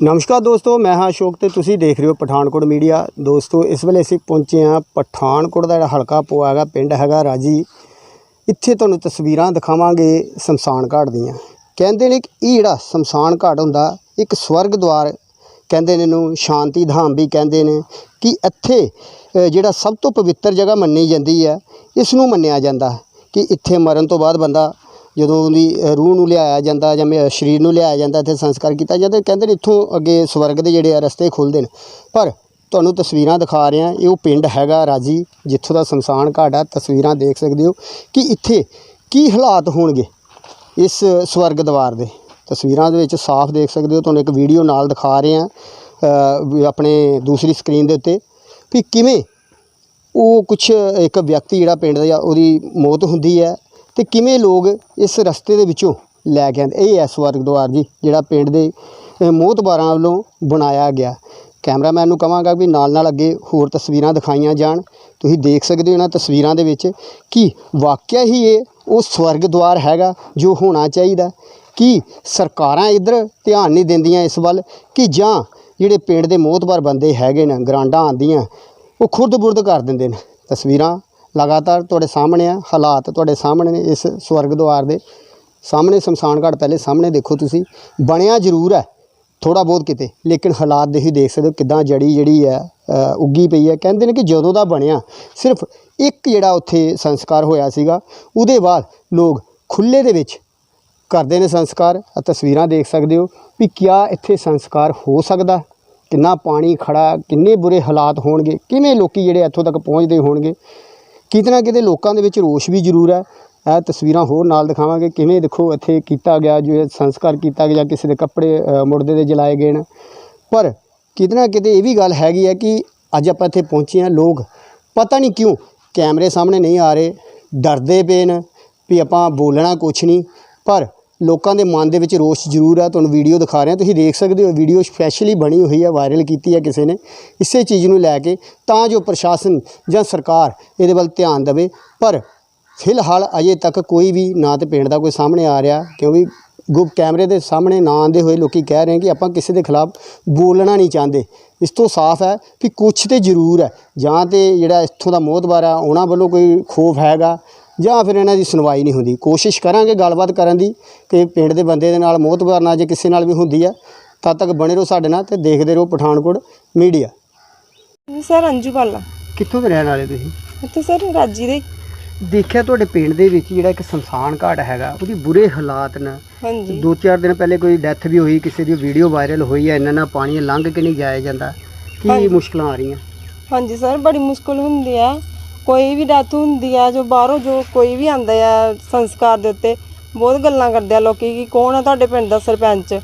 ਨਮਸਕਾਰ ਦੋਸਤੋ, ਮੈਂ ਹਾਂ ਅਸ਼ੋਕ ਤੇ ਤੁਸੀਂ ਦੇਖ ਰਹੇ ਹੋ ਪਠਾਨਕੋਟ ਮੀਡੀਆ। ਦੋਸਤੋ, ਇਸ ਵੇਲੇ ਅਸੀਂ ਪਹੁੰਚੇ ਹਾਂ ਪਠਾਨਕੋਟ ਦਾ ਜਿਹੜਾ ਹਲਕਾ ਪੋ ਹੈਗਾ, ਪਿੰਡ ਹੈਗਾ ਰਾਜੀ। ਇੱਥੇ ਤੁਹਾਨੂੰ ਤਸਵੀਰਾਂ ਦਿਖਾਵਾਂਗੇ ਸ਼ਮਸ਼ਾਨ ਘਾਟ ਦੀਆਂ। ਕਹਿੰਦੇ ਨੇ ਕਿ ਇਹ ਜਿਹੜਾ ਸ਼ਮਸ਼ਾਨ ਘਾਟ ਹੁੰਦਾ, ਇੱਕ ਸਵਰਗ ਦੁਆਰ ਕਹਿੰਦੇ ਨੇ ਇਹਨੂੰ, ਸ਼ਾਂਤੀ ਧਾਮ ਵੀ ਕਹਿੰਦੇ ਨੇ ਕਿ ਇੱਥੇ ਜਿਹੜਾ ਸਭ ਤੋਂ ਪਵਿੱਤਰ ਜਗ੍ਹਾ ਮੰਨੀ ਜਾਂਦੀ ਹੈ, ਇਸ ਨੂੰ ਮੰਨਿਆ ਜਾਂਦਾ ਕਿ ਇੱਥੇ ਮਰਨ ਤੋਂ ਬਾਅਦ ਬੰਦਾ ਜਦੋਂ ਉਹਦੀ ਰੂਹ ਨੂੰ ਲਿਆਇਆ ਜਾਂਦਾ ਜਾਂ ਮੇ- ਸਰੀਰ ਨੂੰ ਲਿਆਇਆ ਜਾਂਦਾ ਇੱਥੇ ਸੰਸਕਾਰ ਕੀਤਾ ਜਾਂਦਾ ਕਹਿੰਦੇ ਨੇ ਇੱਥੋਂ ਅੱਗੇ ਸਵਰਗ ਦੇ ਜਿਹੜੇ ਆ ਰਸਤੇ ਖੁੱਲ੍ਹਦੇ ਨੇ। ਪਰ ਤੁਹਾਨੂੰ ਤਸਵੀਰਾਂ ਦਿਖਾ ਰਹੇ ਹਾਂ, ਇਹ ਉਹ ਪਿੰਡ ਹੈਗਾ ਰਾਜੀ, ਜਿੱਥੋਂ ਦਾ ਸ਼ਮਸ਼ਾਨ ਘਾਟ ਆ, ਤਸਵੀਰਾਂ ਦੇਖ ਸਕਦੇ ਹੋ ਕਿ ਇੱਥੇ ਕੀ ਹਾਲਾਤ ਹੋਣਗੇ ਇਸ ਸਵਰਗ ਦਵਾਰ ਦੇ। ਤਸਵੀਰਾਂ ਦੇ ਵਿੱਚ ਸਾਫ਼ ਦੇਖ ਸਕਦੇ ਹੋ, ਤੁਹਾਨੂੰ ਇੱਕ ਵੀਡੀਓ ਨਾਲ ਦਿਖਾ ਰਹੇ ਹਾਂ ਵੀ ਆਪਣੇ ਦੂਸਰੀ ਸਕਰੀਨ ਦੇ ਉੱਤੇ ਵੀ ਕਿਵੇਂ ਉਹ ਕੁਛ ਇੱਕ ਵਿਅਕਤੀ ਜਿਹੜਾ ਪਿੰਡ ਦਾ ਉਹਦੀ ਮੌਤ ਹੁੰਦੀ ਹੈ ਤੇ ਕਿਵੇਂ ਲੋਕ ਇਸ ਰਸਤੇ ਦੇ ਵਿੱਚੋਂ ਲੈ ਕੇ ਆਉਂਦੇ? ਇਹ ਹੈ ਸਵਰਗ ਦੁਆਰ ਜੀ ਜਿਹੜਾ ਪਿੰਡ ਦੇ ਅ, ਮੋਹਤਬਾਰਾਂ ਵੱਲੋਂ ਬਣਾਇਆ ਗਿਆ। ਕੈਮਰਾਮੈਨ ਨੂੰ ਕਹਾਂਗਾ ਵੀ ਨਾਲ ਨਾਲ ਅੱਗੇ ਹੋਰ ਤਸਵੀਰਾਂ ਦਿਖਾਈਆਂ ਜਾਣ। ਤੁਸੀਂ ਦੇਖ ਸਕਦੇ ਹੋ ਇਹਨਾਂ ਤਸਵੀਰਾਂ ਦੇ ਵਿੱਚ ਕਿ ਵਾਕਿਆ ਹੀ ਇਹ ਉਹ ਸਵਰਗ ਦੁਆਰ ਹੈਗਾ ਜੋ ਹੋਣਾ ਚਾਹੀਦਾ। ਕਿ ਸਰਕਾਰਾਂ ਇੱਧਰ ਧਿਆਨ ਨਹੀਂ ਦਿੰਦੀਆਂ ਇਸ ਵੱਲ ਕਿ ਜਾਂ ਜਿਹੜੇ ਪਿੰਡ ਦੇ ਮੋਹਤਬਾਰ ਬੰਦੇ ਹੈਗੇ ਨੇ ਗਰਾਂਡਾਂ ਆਉਂਦੀਆਂ ਉਹ ਖੁਰਦ ਬੁਰਦ ਕਰ ਦਿੰਦੇ ਨੇ? ਤਸਵੀਰਾਂ ਲਗਾਤਾਰ ਤੁਹਾਡੇ ਸਾਹਮਣੇ ਆ, ਹਾਲਾਤ ਤੁਹਾਡੇ ਸਾਹਮਣੇ ਨੇ ਇਸ ਸਵਰਗ ਦੁਆਰ ਦੇ। ਸਾਹਮਣੇ ਸ਼ਮਸ਼ਾਨ ਘਾਟ ਪਹਿਲੇ ਸਾਹਮਣੇ ਦੇਖੋ ਤੁਸੀਂ। ਬਣਿਆ ਜ਼ਰੂਰ ਹੈ ਥੋੜਾ ਬਹੁਤ ਕਿਤੇ, ਲੇਕਿਨ ਹਾਲਾਤ ਦੇ ਹੀ ਦੇਖ ਸਕਦੇ ਹੋ ਕਿਦਾਂ ਜੜੀ ਜਿਹੜੀ ਹੈ ਉੱਗੀ ਪਈ ਹੈ। ਕਹਿੰਦੇ ਨੇ ਕਿ ਜਦੋਂ ਦਾ ਬਣਿਆ, ਸਿਰਫ ਇੱਕ ਜਿਹੜਾ ਉੱਥੇ ਸੰਸਕਾਰ ਹੋਇਆ ਸੀਗਾ, ਉਹਦੇ ਬਾਅਦ ਲੋਕ ਖੁੱਲੇ ਦੇ ਵਿੱਚ ਕਰਦੇ ਨੇ ਸੰਸਕਾਰ। ਤਸਵੀਰਾਂ ਦੇਖ ਸਕਦੇ ਹੋ ਵੀ ਕਿਆ ਇੱਥੇ ਸੰਸਕਾਰ ਹੋ ਸਕਦਾ ਕਿੰਨਾ ਪਾਣੀ ਖੜਾ ਕਿੰਨੇ ਬੁਰੇ ਹਾਲਾਤ ਹੋਣਗੇ, ਕਿਵੇਂ ਲੋਕੀ ਜਿਹੜੇ ਇੱਥੋਂ ਤੱਕ ਪਹੁੰਚਦੇ ਹੋਣਗੇ। ਕਿਤੇ ਨਾ ਕਿਤੇ ਲੋਕਾਂ ਦੇ ਵਿੱਚ ਰੋਸ਼ ਵੀ ਜ਼ਰੂਰ ਹੈ। ਇਹ ਤਸਵੀਰਾਂ ਹੋਰ ਨਾਲ ਦਿਖਾਵਾਂਗੇ ਕਿਵੇਂ ਦੇਖੋ ਇੱਥੇ ਕੀਤਾ ਗਿਆ ਜੋ ਸੰਸਕਾਰ ਕੀਤਾ ਗਿਆ ਕਿਸੇ ਦੇ ਕੱਪੜੇ ਅ, ਮੁਰਦੇ ਦੇ ਜਲਾਏ ਗਏ ਨੇ। ਪਰ ਕਿਤੇ ਨਾ ਕਿਤੇ ਇਹ ਵੀ ਗੱਲ ਹੈਗੀ ਹੈ ਕਿ ਅੱਜ ਆਪਾਂ ਇੱਥੇ ਪਹੁੰਚੇ ਹਾਂ ਲੋਕ ਪਤਾ ਨਹੀਂ ਕਿਉਂ ਕੈਮਰੇ ਸਾਹਮਣੇ ਨਹੀਂ ਆ ਰਹੇ ਡਰਦੇ ਪਏ ਨੇ ਵੀ ਆਪਾਂ ਬੋਲਣਾ ਕੁਛ ਨਹੀਂ। ਪਰ ਲੋਕਾਂ ਦੇ ਮਨ ਦੇ ਵਿੱਚ ਰੋਸ਼ ਜ਼ਰੂਰ ਹੈ ਤੁਹਾਨੂੰ ਵੀਡੀਓ ਦਿਖਾ ਰਿਹਾ, ਤੁਸੀਂ ਦੇਖ ਸਕਦੇ ਹੋ ਵੀਡੀਓ ਸਪੈਸ਼ਲੀ ਬਣੀ ਹੋਈ ਹੈ ਵਾਇਰਲ ਕੀਤੀ ਹੈ ਕਿਸੇ ਨੇ। ਇਸੇ ਚੀਜ਼ ਨੂੰ ਲੈ ਕੇ ਤਾਂ ਜੋ ਪ੍ਰਸ਼ਾਸਨ ਜਾਂ ਸਰਕਾਰ ਇਹਦੇ ਵੱਲ ਧਿਆਨ ਦੇਵੇ, ਪਰ ਫਿਲਹਾਲ ਅਜੇ ਤੱਕ ਕੋਈ ਵੀ ਨਾ ਤੇ ਪਿੰਡ ਦਾ ਕੋਈ ਸਾਹਮਣੇ ਆ ਰਿਹਾ, ਕਿਉਂਕਿ ਗੁਪ ਕੈਮਰੇ ਦੇ ਸਾਹਮਣੇ ਨਾ ਆਉਂਦੇ ਹੋਏ ਲੋਕੀ ਕਹਿ ਰਹੇ ਕਿ ਆਪਾਂ ਕਿਸੇ ਦੇ ਖਿਲਾਫ ਬੋਲਣਾ ਨਹੀਂ ਚਾਹੁੰਦੇ। ਇਸ ਤੋਂ ਸਾਫ਼ ਹੈ ਕਿ ਕੁਛ ਤੇ ਜ਼ਰੂਰ ਹੈ, ਜਾਂ ਤੇ ਜਿਹੜਾ ਇੱਥੋਂ ਦਾ ਮੋਹਤਬਾਰ ਆ, ਉਹਨਾਂ ਵੱਲੋਂ ਕੋਈ ਖੋਫ ਹੈਗਾ ਜਾਂ ਫਿਰ ਇਹਨਾਂ ਦੀ ਸੁਣਵਾਈ ਨਹੀਂ ਹੁੰਦੀ। ਕੋਸ਼ਿਸ਼ ਕਰਾਂਗੇ ਗੱਲਬਾਤ ਕਰਨ ਦੀ ਕਿ ਪਿੰਡ ਦੇ ਬੰਦੇ ਦੇ ਨਾਲ ਮੋਹਤਬਾਰ ਨਾਲ ਜੇ ਕਿਸੇ ਨਾਲ ਵੀ ਹੁੰਦੀ ਆ ਤਦ ਤੱਕ ਬਣੇ ਰਹੋ ਸਾਡੇ ਨਾਲ ਤੇ ਦੇਖਦੇ ਰਹੋ ਪਠਾਨਕੋਟ ਮੀਡੀਆ। ਜੀ ਸਰ ਅੰਜੂ ਬਾਲਾ। ਕਿੱਥੋਂ ਦੇ ਰਹਿਣ ਵਾਲੇ ਤੁਸੀਂ? ਇੱਥੇ ਸਰ ਰਾਜੀ ਦੇ। ਦੇਖਿਆ ਤੁਹਾਡੇ ਪਿੰਡ ਦੇ ਵਿੱਚ ਜਿਹੜਾ ਇੱਕ ਸ਼ਮਸ਼ਾਨ ਘਾਟ ਹੈਗਾ ਉਹਦੀ ਬੁਰੇ ਹਾਲਾਤ ਨੇ। ਹਾਂਜੀ। ਦੋ ਚਾਰ ਦਿਨ ਪਹਿਲੇ ਕੋਈ ਡੈਥ ਵੀ ਹੋਈ ਕਿਸੇ ਦੀ ਵੀਡੀਓ ਵਾਇਰਲ ਹੋਈ ਹੈ ਇੰਨਾ ਨਾ ਪਾਣੀ ਲੰਘ ਕੇ ਨਹੀਂ ਜਾਇਆ ਜਾਂਦਾ। ਕੀ ਹਾਂਜੀ। ਮੁਸ਼ਕਲਾਂ ਆ ਰਹੀਆਂ? ਹਾਂਜੀ ਸਰ ਬੜੀ ਮੁਸ਼ਕਲ ਹੁੰਦੀ ਆ। ਕੋਈ ਵੀ ਡੈਥ ਹੁੰਦੀ ਆ ਜੋ ਬਾਹਰੋਂ ਜੋ ਕੋਈ ਵੀ ਆਂਦਾ ਆ ਸੰਸਕਾਰ ਦੇ ਉੱਤੇ ਬਹੁਤ ਗੱਲਾਂ ਕਰਦੇ ਆ ਲੋਕੀ ਕਿ ਕੌਣ ਆ ਤੁਹਾਡੇ ਪਿੰਡ ਦਾ ਸਰਪੰਚ?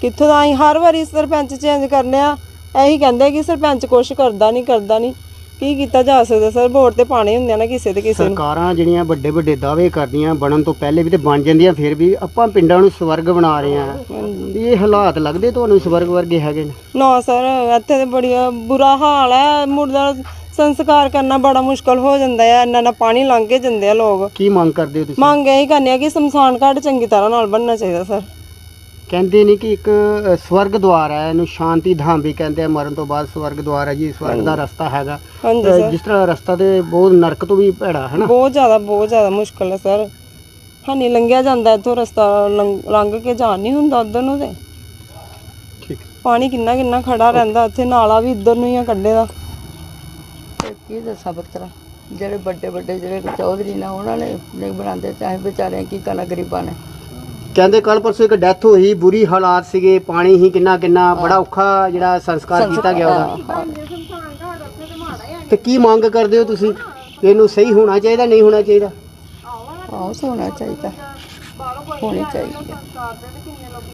ਕਿੱਥੋਂ ਦਾ? ਅਸੀਂ ਹਰ ਵਾਰੀ ਸਰਪੰਚ ਚੇਂਜ ਕਰਨੇ ਆ। ਇਹੀ ਕਹਿੰਦੇ ਕਿ ਸਰਪੰਚ ਕੁਛ ਕਰਦਾ ਨਹੀਂ ਕਰਦਾ ਨਹੀਂ ਕੀ ਕੀਤਾ ਜਾ ਸਕਦਾ? ਸਰ ਵੋਟ ਤੇ ਪਾਣੇ ਹੁੰਦੇ ਆ ਨਾ ਕਿਸੇ ਤੇ ਕਿਸੇ ਨੂੰ। ਸਰਕਾਰਾਂ ਜਿਹੜੀਆਂ ਵੱਡੇ ਵੱਡੇ ਦਾਅਵੇ ਕਰਦੀਆਂ ਬਣਨ ਤੋਂ ਪਹਿਲੇ ਵੀ ਤੇ ਬਣ ਜਾਂਦੀਆਂ ਫਿਰ ਵੀ ਆਪਾਂ ਪਿੰਡਾਂ ਨੂੰ ਸਵਰਗ ਬਣਾ ਰਹੇ ਹਾਂਜੀ। ਇਹ ਹਾਲਾਤ ਲੱਗਦੇ ਤੁਹਾਨੂੰ ਸਵਰਗ ਵਰਗੇ ਹੈਗੇ ਨੇ? ਨਾ ਸਰ ਇੱਥੇ ਤੇ ਬੜੀ ਬੁਰਾ ਹਾਲ ਹੈ ਮੁਰਦਾ ਸੰਸਕਾਰ ਕਰਨਾ ਬੜਾ ਮੁਸ਼ਕਲ ਹੋ ਜਾਂਦਾ ਹੈ ਇੰਨਾ ਨਾ ਪਾਣੀ ਲੰਘ ਕੇ ਜਾਂਦੇ ਆ ਲੋਕ। ਕੀ ਮੰਗ ਕਰਦੇ ਹੋ ਤੁਸੀਂ? ਮੰਗ ਇਹੀ ਕਰਨੀ ਆ ਕਿ ਸ਼ਮਸ਼ਾਨ ਘਾਟ ਚੰਗੀ ਤਰ੍ਹਾਂ ਨਾਲ ਬਣਨਾ ਚਾਹੀਦਾ ਸਰ। ਕਹਿੰਦੇ ਨੇ ਕਿ ਇੱਕ ਅ, ਸਵਰਗ ਦੁਆਰ ਹੈ ਇਹਨੂੰ ਸ਼ਾਂਤੀ ਧਾਮ ਵੀ ਕਹਿੰਦੇ ਆ ਮਰਨ ਤੋਂ ਬਾਅਦ ਸਵਰਗ ਦੁਆਰ ਹੈ ਜੀ ਸਵਰਗ ਦਾ ਰਸਤਾ ਹੈਗਾ। ਹਾਂਜੀ ਅ, ਸਰ। ਜਿਸ ਤਰ੍ਹਾਂ ਰਸਤਾ ਤੇ ਬਹੁਤ ਨਰਕ ਤੋਂ ਵੀ ਭੈੜਾ ਹੈ ਨਾ? ਬਹੁਤ ਜ਼ਿਆਦਾ ਬਹੁਤ ਜ਼ਿਆਦਾ ਮੁਸ਼ਕਲ ਹੈ ਸਰ। ਹਾਨੀ ਲੰਘਿਆ ਜਾਂਦਾ ਇੱਥੋਂ ਰਸਤਾ ਲੰਘ ਲੰਘ ਕੇ ਜਾਣ ਨਹੀਂ ਹੁੰਦਾ ਉਧਰ ਨੂੰ ਤੇ। ਠੀਕ। ਪਾਣੀ ਕਿੰਨਾ ਕਿੰਨਾ ਖੜਾ ਰਹਿੰਦਾ ਇੱਥੇ ਨਾਲਾ ਵੀ ਇੱਧਰ ਨੂੰ ਹੀ ਆ ਕੱਢੇ ਦਾ। ਕੀ ਦੱਸਾਂ ਬੱਤਰਾ ਜਿਹੜੇ ਵੱਡੇ ਵੱਡੇ ਜਿਹੜੇ ਚੌਧਰੀ ਨੇ ਉਹਨਾਂ ਨੇ ਨਹੀਂ ਬਣਾਉਂਦੇ ਚਾਹੇ ਵਿਚਾਰੇ ਕੀ ਕਰਨਾ ਗਰੀਬਾਂ ਨੇ। ਕਹਿੰਦੇ ਕੱਲ ਪਰਸੋਂ ਇੱਕ ਡੈਥ ਹੋਈ ਬੁਰੀ ਹਾਲਾਤ ਸੀਗੇ ਪਾਣੀ ਹੀ ਕਿੰਨਾ ਕਿੰਨਾ ਬੜਾ ਔਖਾ ਜਿਹੜਾ ਸੰਸਕਾਰ ਕੀਤਾ ਗਿਆ ਉਹਦਾ। ਤੇ ਕੀ ਮੰਗ ਕਰਦੇ ਹੋ ਤੁਸੀਂ? ਇਹਨੂੰ ਸਹੀ ਹੋਣਾ ਚਾਹੀਦਾ ਨਹੀਂ ਹੋਣਾ ਚਾਹੀਦਾ? ਆਹ ਹੋਣਾ ਚਾਹੀਦਾ। ਹੋਣੀ ਚਾਹੀਦੀ ਹੈ